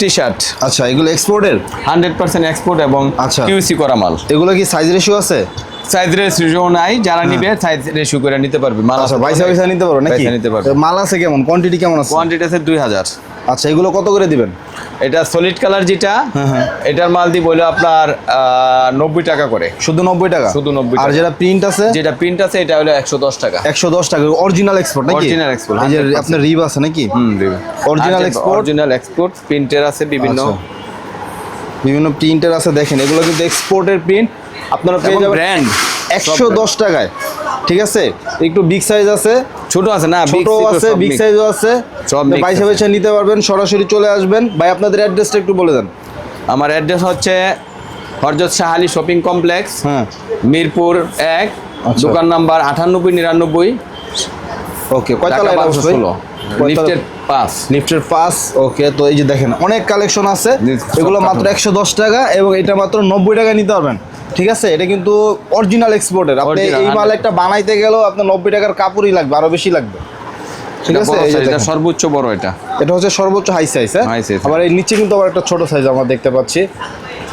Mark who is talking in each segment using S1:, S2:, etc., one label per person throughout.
S1: T shirt
S2: আচ্ছা এগুলো এক্সপোর্টের
S1: হান্ড্রেড পার্সেন্ট এক্সপোর্ট এবং
S2: আচ্ছা।
S1: কিউসি করা মাল।
S2: এগুলো কি সাইজ রেশিও আছে?
S1: সাইজ রেশিও নাই যারা নিবে সাইজ রেশিও করে নিতে পারবে মাল
S2: আছে পয়সা পয়সা নিতে পারবে নাকি?
S1: নিতে পারবে।
S2: মাল আছে কেমন? কোয়ান্টিটি কেমন আছে?
S1: কোয়ান্টিটি আছে দুই হাজার।
S2: আচ্ছা এগুলো কত করে দিবেন?
S1: এটা সলিড কালার যেটা
S2: হ্যাঁ, হ্যাঁ।
S1: এটার মাল দিব হলো আপনার নব্বই টাকা করে।
S2: শুধু নব্বই টাকা?
S1: শুধু 90
S2: আর যেটা প্রিন্ট আছে?
S1: যেটা প্রিন্ট আছে এটা হলো একশো দশ টাকা।
S2: একশো দশ টাকা অরিজিনাল এক্সপোর্ট নাকি? এই যে আপনার রিব আছে নাকি?
S1: হুম
S2: Original export?
S1: অরিজিনাল এক্সপোর্ট প্রিন্টের আছে বিভিন্ন।
S2: আচ্ছা। বিভিন্ন প্রিন্টের আছে দেখেন এগুলো কিন্তু এক্সপোর্টের প্রিন্ট আপনারা পেয়ে যাবেন
S1: ব্র্যান্ড
S2: একশো দশ টাকায়। ঠিক আছে? একটু বিগ সাইজ আছে।
S1: ছোট আছে না?
S2: ছোট আছে বিগ সাইজও আছে।
S1: সব
S2: বাইশে। বাইশে নিতে পারবেন সরাসরি চলে আসবেন। ভাই আপনাদের অ্যাড্রেসটা একটু বলে দেন।
S1: আমার অ্যাড্রেস হচ্ছে হরজত শাহ আলী শপিং কমপ্লেক্স
S2: হ্যাঁ।
S1: মিরপুর এক
S2: আচ্ছা।
S1: দোকান নাম্বার আটানব্বই নিরানব্বই।
S2: ওকে কয়তলা
S1: ষোলো। লিফটের পাস
S2: লিফটের পাস ওকে তো এই যে দেখেন অনেক কালেকশন আছে। এগুলো মাত্র একশো দশ টাকা এবং এটা মাত্র নব্বই টাকায় নিতে পারবেন। ঠিক আছে? এটা কিন্তু অরিজিনাল এক্সপোর্টের আপনি এই মাল একটা বানাইতে গেলেও আপনার নব্বই টাকার কাপড়ই লাগবে আরও বেশি লাগবে। ঠিক আছে?
S1: বড়
S2: এই যে
S1: size, এটা সর্বোচ্চ বড় এটা।
S2: এটা হচ্ছে সর্বোচ্চ হাই সাইজ হ্যাঁ? আবার এই নিচে কিন্তু আবার একটা ছোট সাইজ আমরা দেখতে পাচ্ছি।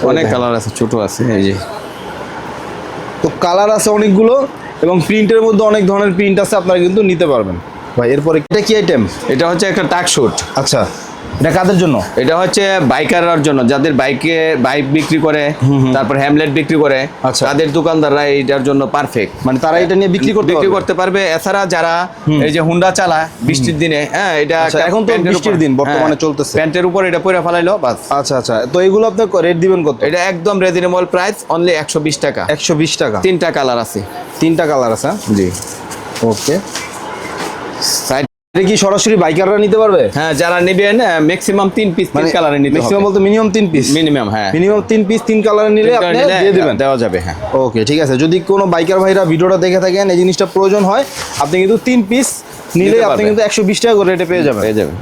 S1: অনেক কালার আছে ছোট আছে এই যে।
S2: তো কালার আছে অনেকগুলো এবং প্রিন্টের মধ্যে অনেক ধরনের প্রিন্ট আছে আপনারা কিন্তু নিতে পারবেন। ভাই এরপরে এটা কি আইটেম
S1: এটা হচ্ছে একটা টাক শুট
S2: আচ্ছা। এটা কাদের জন্য?
S1: এটা হচ্ছে বাইকাররার জন্য যাদের বাইকে বাইক বিক্রি করে তারপর হ্যামলেট বিক্রি করে
S2: আচ্ছা।
S1: তাদের দোকানদাররা এইটার জন্য পারফেক্ট
S2: মানে তারা এটা নিয়ে বিক্রি করতে
S1: বিক্রি করতে পারবে। এছাড়া যারা এই যে হুন্ডা চালায় বৃষ্টির দিনে হ্যাঁ এটা
S2: আচ্ছা, এখন তো বৃষ্টির দিন, বর্তমানে
S1: হ্যাঁ,
S2: চলতেছে।
S1: প্যান্টের উপর এটা পরে ফেলাইলো বাস।
S2: আচ্ছা আচ্ছা। তো এগুলো আপনার রেট দিবেন কত?
S1: এটা একদম রিজনেবল প্রাইস অনলি একশো বিশ টাকা।
S2: একশো বিশ টাকা?
S1: তিনটা কালার আছে।
S2: তিনটা কালার আছে
S1: জি।
S2: ওকে
S1: সাইড
S2: এটা কি সরাসরি বাইকাররা নিতে পারবে?
S1: হ্যাঁ যারা নেবেন ম্যাক্সিমাম তিন পিস তিন কালারে নিতে
S2: ম্যাক্সিমাম বলতে মিনিমাম তিন পিস
S1: মিনিমাম হ্যাঁ।
S2: মিনিমাম তিন পিস তিন কালার নিলে আপনি দিয়ে দেবেন।
S1: দেওয়া যাবে হ্যাঁ।
S2: ওকে ঠিক আছে। যদি কোনো বাইকার ভাইরা ভিডিওটা দেখে থাকেন এই জিনিসটা প্রয়োজন হয় আপনি কিন্তু তিন পিস নিলে আপনি কিন্তু একশো বিশ টাকা করে রেটে পেয়ে যাবেন।
S1: পেয়ে যাবেন।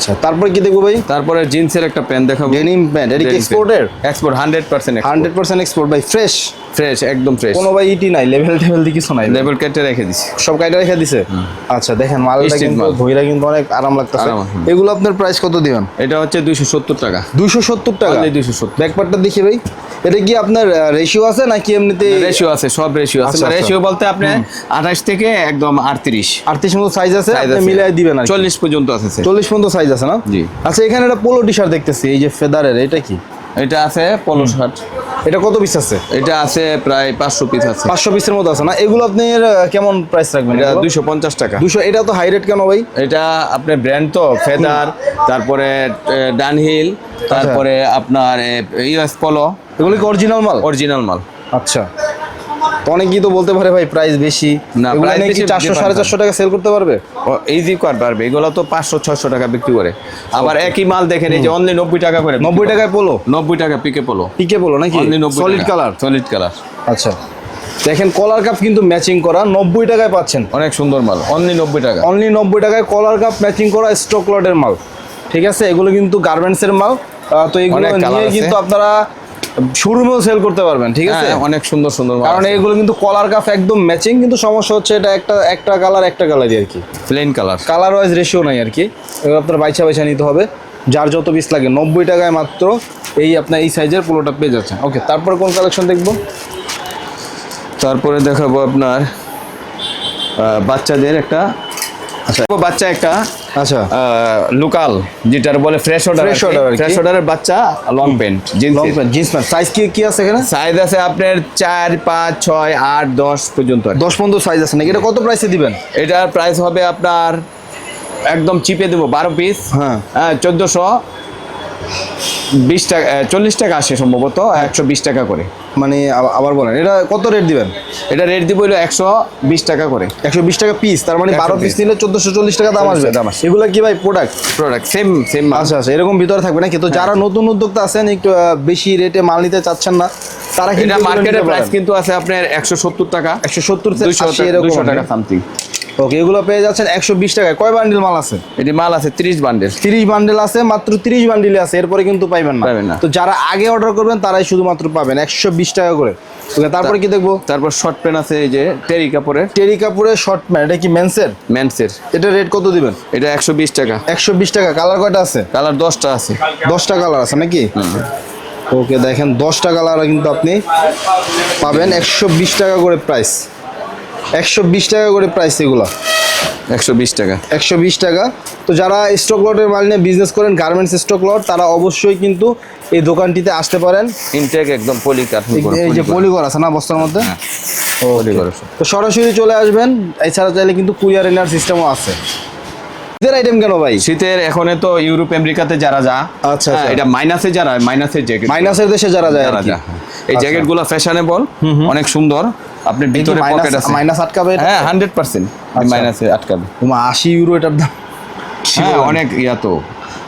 S2: আচ্ছা তারপরে কি দেখব ভাই?
S1: তারপরে জিন্সের একটা প্যান্ট দেখাবো।
S2: ডেনিম প্যান্ট এটা কি এক্সপোর্টের
S1: export hundred percent
S2: hundred percent export ভাই ফ্রেশ
S1: ফ্রেশ একদম ফ্রেশ
S2: কোনো ভাই ইটি নাই লেভেল টেভেল দিয়ে কিছু নাই
S1: লেবেল কেটে রেখে দিছি।
S2: সব কাইটা রেখে দিছে? আচ্ছা দেখেন মালটা কিন্তু
S1: মাল।
S2: ধইরা কিন্তু অনেক আরাম লাগতেছে। এগুলো আপনার প্রাইস কত দিবেন?
S1: এটা হচ্ছে দুইশো সত্তর টাকা।
S2: দুইশো সত্তর টাকা?
S1: দুইশো 270
S2: ব্যাকপার্টটা দেখি ভাই। এটা কি আপনার রেশিও আছে নাকি এমনিতে?
S1: রেশিও আছে সব রেশিও আছে।
S2: আচ্ছা, আচ্ছা।
S1: রেশিও বলতে আপনি আঠাশ থেকে একদম আটত্রিশ।
S2: আটত্রিশ মতো সাইজ আছে আপনি মিলাই দিবেন আর
S1: চল্লিশ পর্যন্ত আছে sir।
S2: চল্লিশ পর্যন্ত সাইজ আছে না?
S1: জি।
S2: আচ্ছা এখানে একটা পোলো টি শার্ট দেখতেছি এই যে ফেদারের এটা কি?
S1: এটা আছে পোলো শার্ট
S2: এটা কত পিস আছে?
S1: এটা আছে প্রায় পাঁচশো পিস আছে।
S2: পাঁচশো পিসের মতো আছে না? এগুলো আপনি কেমন প্রাইস রাখবেন
S1: এটা দুইশো পঞ্চাশ টাকা।
S2: দুশো এটা তো হাই রেট কেন ভাই?
S1: এটা আপনার ব্র্যান্ড তো ফেদার তারপরে ডানহিল তারপরে আপনার ইউএস পলো
S2: এগুলো কি অরিজিনাল মাল?
S1: অরিজিনাল মাল।
S2: আচ্ছা। অনেকেই তো বলতে পারে ভাই প্রাইস বেশি।
S1: না,
S2: নাকি
S1: বেশি
S2: চারশো
S1: different
S2: সাড়ে
S1: হয়।
S2: চারশো টাকা সেল করতে পারবে?
S1: ইজি কর পারবে। এগুলো তো পাঁচশো ছশো টাকা বিক্রি করে। আবার একই মাল দেখেন এই যে অনলি নব্বই টাকা করে
S2: নব্বই টাকায় পোলো
S1: নব্বই টাকা পিকে পলো
S2: পিকে পোলো নাকি?
S1: Only
S2: solid colour
S1: solid colour
S2: আচ্ছা। দেখেন কলার কাপ কিন্তু ম্যাচিং করা নব্বই টাকায় পাচ্ছেন।
S1: অনেক সুন্দর মাল অনলি নব্বই টাকা।
S2: অনলি নব্বই টাকায় কলার কাপ ম্যাচিং করা স্টক লটের মাল। ঠিক আছে? এগুলো কিন্তু গার্মেন্টসের মাল। তো এগুলো নিয়ে কিন্তু আপনারা শোরুমেও সেল করতে পারবেন ঠিক আছে?
S1: হ্যাঁ, অনেক সুন্দর সুন্দর
S2: কারণ এগুলো কিন্তু কলার কাপ একদম ম্যাচিং কিন্তু সমস্যা হচ্ছে এটা একটা একটা কালার একটা কালারই আর কি।
S1: Plain colour
S2: colour wise ratio নাই আর কি। এগুলো আপনার বাইছা বাইছা নিতে হবে। যার যত পিস লাগে নব্বই টাকায় মাত্র এই আপনার এই সাইজের পোলোটা পেয়ে যাচ্ছেন। ওকে তারপরে কোন কালেকশন দেখব?
S1: তারপরে দেখাবো আপনার বাচ্চাদের একটা আচ্ছা বাচ্চা একটা
S2: আচ্ছা।
S1: লোকাল যেটার বলে fresh order
S2: fresh order
S1: fresh অর্ডারের বাচ্চা long pant
S2: long
S1: jeans
S2: pant jeans pant size কি কি আছে এখানে?
S1: সাইজ আছে আপনার চার পাঁচ ছয় আট দশ পর্যন্ত আর কি।
S2: দশ পর্যন্ত সাইজ আছে নাকি? এটা কত প্রাইসে দিবেন?
S1: এটার প্রাইস হবে আপনার একদম চিপে দেবো বারো পিস
S2: হ্যাঁ।
S1: হ্যাঁ চোদ্দোশো। বিশ টাকা চল্লিশ টাকা আসে সম্ভবত একশো বিশ টাকা করে।
S2: মানে আবার- বলেন এটা কত রেট দিবেন?
S1: এটা রেট দিব হলো একশো বিশ টাকা করে।
S2: একশো বিশ টাকা পিস তার মানে বারো পিস নিলে চোদ্দশো চল্লিশ টাকা দাম আসবে।
S1: দাম আসবে।
S2: এগুলো কি ভাই প্রোডাক্ট
S1: প্রোডাক্ট সেম সেম
S2: আচ্ছা আচ্ছা এরকম ভিতরে থাকবে না কিন্তু যারা নতুন উদ্যোক্তা আছেন একটু বেশি রেটে মাল নিতে চাচ্ছেন না তারা কিন্তু
S1: মার্কেটের প্রাইস কিন্তু আছে আপনার একশো সত্তর টাকা
S2: একশো সত্তর
S1: দুইশো টাকা সামথিং
S2: ওকে এগুলো পেয়ে যাচ্ছেন একশো বিশ টাকায়। কয় বান্ডিল মাল আছে?
S1: এটি মাল আছে তিরিশ বান্ডেল।
S2: তিরিশ বান্ডেল আছে মাত্র তিরিশ বান্ডিলে আছে এরপরে কিন্তু পাইবেন না।
S1: পাবেন না।
S2: তো যারা আগে অর্ডার করবেন তারাই শুধুমাত্র পাবেন একশো বিশ টাকা করে। তারপরে কি দেখব?
S1: তারপর শর্ট প্যান্ট আছে এই যে টেরি কাপড়ের।
S2: টেরি কাপড়ের শর্ট প্যান্ট এটা কি মেন্সের
S1: মেন্সের
S2: এটা রেট কত দিবেন?
S1: এটা একশো বিশ টাকা।
S2: একশো বিশ টাকা। কালার কয়টা আছে?
S1: কালার দশটা আছে।
S2: দশটা কালার আছে নাকি? ওকে দেখেন দশটা কালার কিন্তু আপনি পাবেন। একশো বিশ টাকা করে প্রাইস একশো বিশ টাকা করে প্রাইস এগুলো।
S1: একশো বিশ টাকা।
S2: একশো বিশ টাকা। তো যারা স্টক লটের মাল নিয়ে বিজনেস করেন গার্মেন্টস স্টক লট তারা অবশ্যই কিন্তু এই দোকানটিতে আসতে পারেন।
S1: ইনটেক একদম পলি
S2: এই- যে পলিগর আছে না বস্তার মধ্যে?
S1: পলি
S2: তো সরাসরি চলে আসবেন এছাড়া চাইলে কিন্তু কুরিয়ার এনার সিস্টেমও আছে। ঈদের আইটেম কেন ভাই?
S1: শীতের এখন তো ইউরোপ আমেরিকাতে যারা যা
S2: আচ্ছা,
S1: হ্যাঁ,
S2: আচ্ছা।
S1: এটা মাইনাসে যারা মাইনাসের জ্যাকেট
S2: মাইনাসের দেশে যারা যায়
S1: যারা যা এই জ্যাকেটগুলো ফ্যাশনেবল অনেক সুন্দর। আপনি ভিতরে পকেট আছে।
S2: মাইনাস আটকাবে
S1: হ্যাঁ হান্ড্রেড পার্সেন্ট
S2: আচ্ছা।
S1: মাইনাসে আটকাবে।
S2: ওমা, আশি ইউরো এটার দাম।
S1: হ্যাঁ অনেক ইয়া তো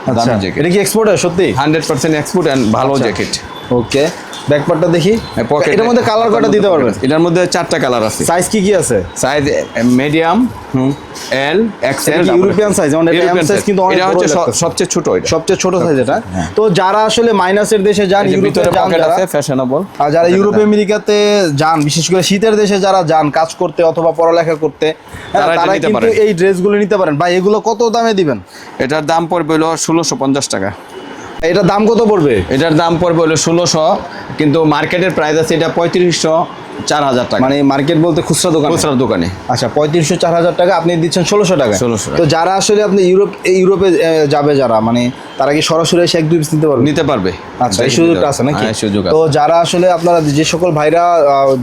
S2: আচ্ছা।
S1: দামি জ্যাকেট
S2: এটা কি এক্সপোর্ট সত্যি?
S1: হান্ড্রেড পার্সেন্ট এক্সপোর্ট এন্ড ভালো
S2: আচ্ছা।
S1: জ্যাকেট
S2: ওকে ব্যাকপার্টটা দেখি।
S1: হ্যাঁ, pocket
S2: এটার মধ্যে কালার দিতে পারবেন
S1: এটার মধ্যে চারটা কালার আছে।
S2: সাইজ কি কি আছে?
S1: সাইজ মিডিয়াম এল এক্সেল
S2: এটা কি European size? যেমন এটা M size কিন্তু অনেক
S1: এটা হচ্ছে সবচেয়ে ছোট এটা।
S2: সবচেয়ে ছোট সাইজ এটা। তো যারা আসলে মাইনাসের দেশে যান ইউরোপে যান
S1: আছে ফ্যাশনেবল
S2: আর যারা ইউরোপ আমেরিকাতে যান বিশেষ করে শীতের দেশে যারা যান কাজ করতে অথবা পড়ালেখা করতে হ্যাঁ,
S1: তারা
S2: কিন্তু
S1: পারেন।
S2: এই ড্রেসগুলো নিতে পারেন। ভাই এগুলো কত দামে দিবেন?
S1: এটার দাম পড়বে হলো ষোলোশো পঞ্চাশ টাকা।
S2: এটা দাম কত পড়বে?
S1: এটার দাম পড়বে হলো ষোলোশো, কিন্তু মার্কেটের প্রাইস আছে এটা পঁয়ত্রিশশো। চার হাজার টাকা।
S2: মানে মার্কেট বলতে খুচরা দোকান?
S1: খুচরা দোকানে।
S2: আচ্ছা পঁয়ত্রিশশো চার হাজার টাকা আপনি দিচ্ছেন ষোলোশো টাকা।
S1: 1600 টাকা।
S2: তো যারা আসলে আপনি ইউরোপ ইউরোপে যাবে যারা মানে তারা কি সরাসরি এসে এক দুই পিস নিতে পারবে?
S1: নিতে পারবে।
S2: আচ্ছা এই সুযোগটা আছে নাকি?
S1: হ্যাঁ, সুযোগ
S2: তো যারা আসলে আপনারা যে সকল ভাইরা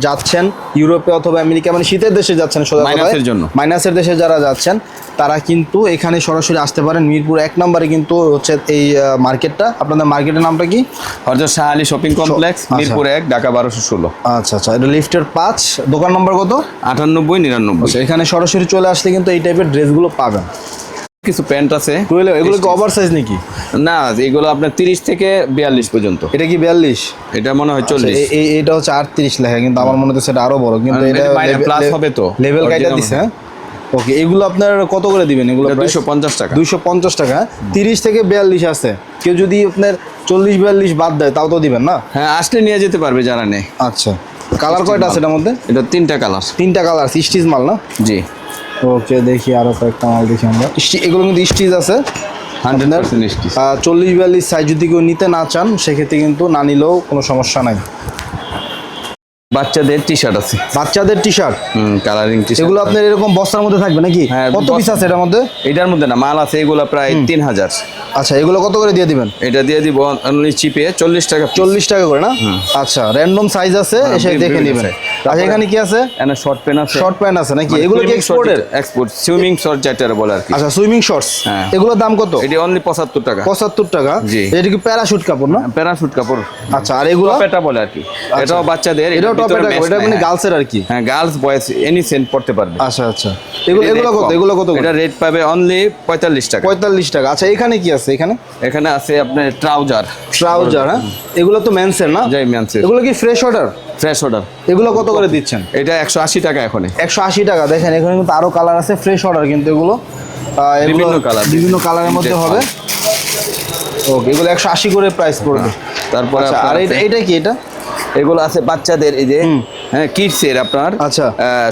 S2: যাচ্ছেন ইউরোপে অথবা আমেরিকা মানে শীতের দেশে যাচ্ছেন
S1: মাইনাসের জন্য।
S2: মাইনাসের দেশে যারা যাচ্ছেন তারা কিন্তু এখানে সরাসরি আসতে পারেন। মিরপুর এক নম্বরে কিন্তু হচ্ছে এই মার্কেটটা আপনাদের মার্কেটের নামটা কি?
S1: হরজত শাহ আলী শপিং কমপ্লেক্স
S2: আচ্ছা।
S1: মিরপুর এক ঢাকা বারোশো ষোলো।
S2: আচ্ছা আচ্ছা এটা লিফটের পাঁচ দোকান নম্বর কত?
S1: আটানব্বই নিরানব্বই।
S2: আচ্ছা এখানে সরাসরি চলে আসলে কিন্তু এই টাইপের ড্রেসগুলো পাবেন।
S1: কিছু প্যান্ট আছে।
S2: এগুলো কি ওভার সাইজ নাকি?
S1: না এগুলো আপনার তিরিশ থেকে বিয়াল্লিশ পর্যন্ত।
S2: এটা কি বিয়াল্লিশ?
S1: এটা মনে হয় চল্লিশ।
S2: এটা হচ্ছে আটত্রিশ লেখা কিন্তু আমার মনে হচ্ছে সেটা আরও বড় কিন্তু এটা
S1: এটা হবে তো।
S2: লেভেল কাইটা দিছে হ্যাঁ? ওকে এগুলো আপনার কত করে দিবেন? এগুলো
S1: দুশো পঞ্চাশ টাকা।
S2: দুইশো পঞ্চাশ টাকা তিরিশ থেকে বিয়াল্লিশ আছে। কেউ যদি আপনার চল্লিশ বিয়াল্লিশ বাদ দেয় তাও তো দিবেন না?
S1: হ্যাঁ আসলে নিয়ে যেতে পারবে যারা নেই
S2: আচ্ছা। কালার কয়টা আছে এটার মধ্যে?
S1: এটা তিনটা কালার।
S2: তিনটা কালার স্টিচ মাল না?
S1: জি।
S2: ওকে দেখি আরও কয়েকটা মাল দেখি আমরা। এগুলো কিন্তু স্টিচ আছে।
S1: হান্ড্রেড
S2: চল্লিশ বিয়াল্লিশ সাইজ যদি কেউ নিতে না চান সেক্ষেত্রে কিন্তু না নিলেও কোনো সমস্যা নাই।
S1: বাচ্চাদের টি শার্ট আছে।
S2: বাচ্চাদের টি শার্ট
S1: হুম কালারিং টি শার্ট
S2: এগুলো আপনার এরকম বস্তার মধ্যে থাকবে নাকি?
S1: হ্যাঁ,
S2: কত পিস আছে এটার মধ্যে?
S1: এটার মধ্যে না মাল আছে এগুলো প্রায় তিন হাজার।
S2: আচ্ছা এগুলো কত করে দিয়ে দিবেন?
S1: এটা দিয়ে দিব অনলি চিপে চল্লিশ টাকা
S2: চল্লিশ টাকা করে না? আচ্ছা র্যান্ডম সাইজ আছে এসে দেখে নেবেন। আচ্ছা এখানে কি আছে?
S1: এখানে শর্ট প্যান্ট আছে।
S2: শর্ট প্যান্ট আছে নাকি? এগুলো কি এক্সপোর্টের
S1: এক্সপোর্ট সুইমিং শর্ট যেটা বলে আর কি।
S2: আচ্ছা সুইমিং শর্টস
S1: হ্যাঁ।
S2: এগুলোর দাম কত?
S1: এটি অনলি পঁচাত্তর টাকা।
S2: পঁচাত্তর টাকা। এটা কি প্যারাশুট কাপড় না?
S1: প্যারাশুট কাপড়।
S2: আচ্ছা আর এগুলো?
S1: টপেটা বলে আর কি। এটাও বাচ্চাদের
S2: এটাও টপ
S1: mesh
S2: এটা মানে
S1: নাই,
S2: গার্লসের আর কি?
S1: হ্যাঁ গার্লস বয়েজ এনি সেন্ট পড়তে পারবে।
S2: আচ্ছা আচ্ছা। এগুলো এগুলো কত? এগুলো কত
S1: এটা রেট পাবে অনলি পঁয়তাল্লিশ টাকা।
S2: পঁয়তাল্লিশ টাকা। আচ্ছা এখানে কি আছে? এখানে?
S1: এখানে আছে আপনার ট্রাউজার।
S2: ট্রাউজার হ্যাঁ? এগুলো তো মেন্সের না?
S1: যাই ম্যানসের।
S2: এগুলো কি ফ্রেশ অর্ডার
S1: ফ্রেশ অর্ডার
S2: এগুলো কত করে দিচ্ছেন?
S1: এটা একশো আশি টাকা এখন
S2: একশো আশি টাকা। দেখেন এখানে কিন্তু আরও কালার আছে ফ্রেশ অর্ডার কিন্তু এগুলো।
S1: বিভিন্ন colour।
S2: বিভিন্ন কালারের মধ্যে হবে। ওকে এগুলো একশো আশি করে প্রাইস পড়বে
S1: তারপরে
S2: আচ্ছা, আর এটা কি এটা?
S1: এগুলো আছে বাচ্চাদের এই যে হ্যাঁ কিডসের আপনার
S2: আচ্ছা।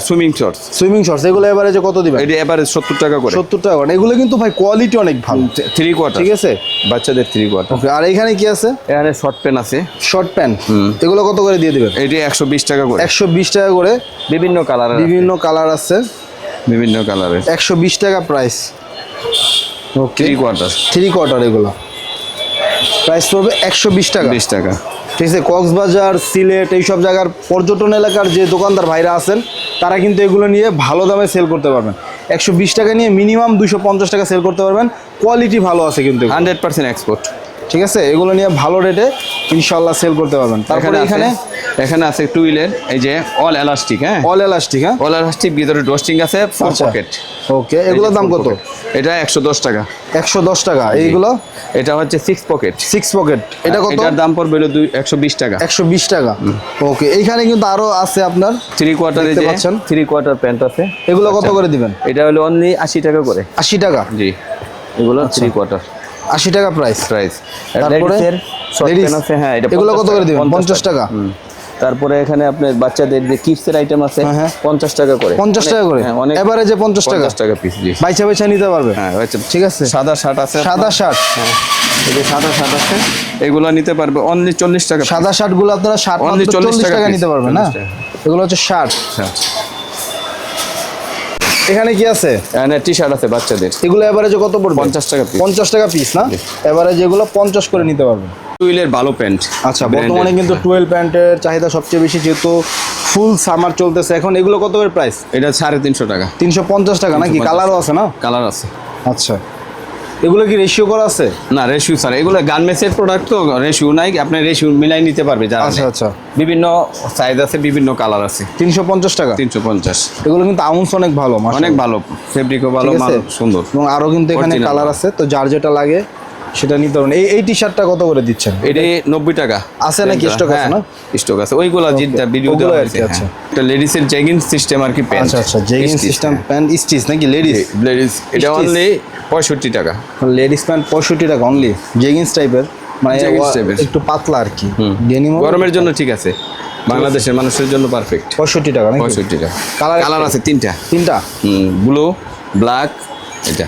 S1: সুইমিং শর্টস
S2: সুইমিং শর্টস এগুলো এবারে যে কত দিবেন?
S1: এটা এবারে সত্তর টাকা করে।
S2: সত্তর টাকা করে। এগুলো কিন্তু ভাই কোয়ালিটি অনেক ভালো।
S1: থ্রি কোয়ার্টার
S2: ঠিক আছে?
S1: বাচ্চাদের থ্রি কোয়ার্টার
S2: ওকে আর এখানে কি আছে?
S1: এখানে শর্ট প্যান্ট আছে।
S2: শর্ট প্যান্ট এগুলো কত করে দিয়ে দিবেন?
S1: এটি একশো বিশ টাকা করে।
S2: একশো বিশ টাকা করে।
S1: বিভিন্ন কালার
S2: বিভিন্ন কালার আছে।
S1: বিভিন্ন কালারের
S2: একশো বিশ টাকা price okay
S1: three quarter
S2: three quarter এগুলো। প্রাইস পড়বে একশো বিশ টাকা।
S1: বিশ টাকা।
S2: ঠিক আছে কক্সবাজার সিলেট এইসব জায়গার পর্যটন এলাকার যে দোকানদার ভাইরা আছেন তারা কিন্তু এগুলো নিয়ে ভালো দামে সেল করতে পারবেন। একশো বিশ টাকা নিয়ে মিনিমাম দুশো পঞ্চাশ টাকা সেল করতে পারবেন। কোয়ালিটি ভালো আছে কিন্তু
S1: হান্ড্রেড পার্সেন্ট এক্সপোর্ট
S2: ঠিক আছে? এগুলো নিয়ে ভালো রেটে ইনশাল্লাহ সেল করতে পারবেন। তারপরে
S1: এখানে
S2: এখানে
S1: আছে টু হুইলের এই যে অল এলাস্টিক হ্যাঁ?
S2: অল এলাস্টিক হ্যাঁ?
S1: অল এলাস্টিক ভিতরে ডোস্টিং আছে ফোর
S2: আচ্ছা।
S1: পকেট
S2: ওকে এগুলোর দাম কত?
S1: এটা একশো দশ টাকা।
S2: একশো দশ টাকা এইগুলো?
S1: এটা হচ্ছে সিক্স পকেট
S2: সিক্স পকেট এটা কত?
S1: এটার দাম পড়বে দুই একশো বিশ টাকা।
S2: একশো বিশ টাকা। ওকে এইখানে কিন্তু আরও আছে আপনার
S1: থ্রি কোয়ার্টারে
S2: দেখতে
S1: যে
S2: পাচ্ছেন?
S1: থ্রি কোয়ার্টার প্যান্ট আছে।
S2: এগুলো কত করে দিবেন?
S1: এটা হলো অনলি আশি টাকা করে।
S2: আশি টাকা?
S1: জি। এগুলো
S2: আচ্ছা।
S1: থ্রি কোয়ার্টার
S2: আশি টাকা প্রাইস
S1: প্রাইস
S2: তারপরে
S1: হ্যাঁ
S2: এগুলো কত করে দিবেন?
S1: 50
S2: 50 টাকা?
S1: তারপরে এখানে আপনার বাচ্চাদের যে কিডসের আইটেম আছে
S2: হ্যাঁ, হ্যাঁ।
S1: পঞ্চাশ টাকা করে।
S2: পঞ্চাশ টাকা করে?
S1: হ্যাঁ,
S2: এবারে পঞ্চাশ টাকা?
S1: টাকা পিস জি।
S2: বাইচা বাইচা নিতে পারবে?
S1: হ্যাঁ
S2: ঠিক আছে।
S1: সাদা শার্ট আছে
S2: সাদা শার্ট
S1: এই যে সাদা শার্ট আছে এগুলো নিতে পারবে অনলি চল্লিশ টাকা
S2: সাদা শার্টগুলো আপনারা শার্ট
S1: 40
S2: চল্লিশ
S1: টাকা
S2: নিতে পারবেন না? এগুলো হচ্ছে শার্ট
S1: শার্ট।
S2: এখানে কি আছে?
S1: এখানে টি শার্ট আছে বাচ্চাদের।
S2: এগুলো এভারেজে কত পড়বে?
S1: পঞ্চাশ টাকা পিস
S2: পঞ্চাশ টাকা পিস না? এবারে এগুলো পঞ্চাশ করে নিতে পারবেন
S1: টুয়েলের ভালো প্যান্ট
S2: আচ্ছা বর্তমানে কিন্তু টুয়েলভ প্যান্টের চাহিদা সবচেয়ে বেশি যেহেতু ফুল সামার চলতেছে। এখন এগুলো কত করে প্রাইস
S1: এটা সাড়ে তিনশো টাকা।
S2: তিনশো পঞ্চাশ টাকা নাকি? কালারও আছে না?
S1: কালার আছে।
S2: আচ্ছা। এগুলো কি রেশিও করা আছে?
S1: না রেশিও স্যার এগুলো গান মেসের প্রোডাক্ট তো রেশিও নাই আপনি রেশিও মিলাই নিতে পারবে যারা
S2: আচ্ছা আচ্ছা।
S1: বিভিন্ন সাইজ আছে বিভিন্ন কালার আছে।
S2: তিনশো পঞ্চাশ টাকা?
S1: তিনশো পঞ্চাশ।
S2: এগুলো কিন্তু আউন্স অনেক ভালো।
S1: অনেক ভালো ফেব্রিকও ভালো সুন্দর।
S2: এবং আরও কিন্তু এখানে কালার আছে তো যার যেটা লাগে সেটা নিতে পারেন এই এই টি শার্টটা কত করে দিচ্ছেন?
S1: এটি নব্বই টাকা।
S2: আছে নাকি? স্টক আছে না?
S1: স্টক আছে। ওইগুলা যেটা ভিডিও দেওয়া
S2: আর
S1: হয়েছে
S2: কি,
S1: হ্যাঁ।
S2: আচ্ছা।
S1: এটা লেডিসের জেগিং সিস্টেম আর কি প্যান্ট
S2: আচ্ছা আচ্ছা জেগিং সিস্টেম প্যান্ট স্টিচ নাকি লেডিস
S1: লেডিস এটা অনলি পঁয়ষট্টি টাকা।
S2: লেডিস প্যান্ট পঁয়ষট্টি টাকা অনলি জেগিংস টাইপের মানে একটু পাতলা আর কি। ডেনিম
S1: গরমের জন্য ঠিক আছে। বাংলাদেশের মানুষের জন্য পারফেক্ট
S2: পঁয়ষট্টি টাকা
S1: পঁয়ষট্টি টাকা।
S2: Colour-
S1: কালার আছে তিনটা।
S2: তিনটা?
S1: হুম ব্লু ব্ল্যাক এটা।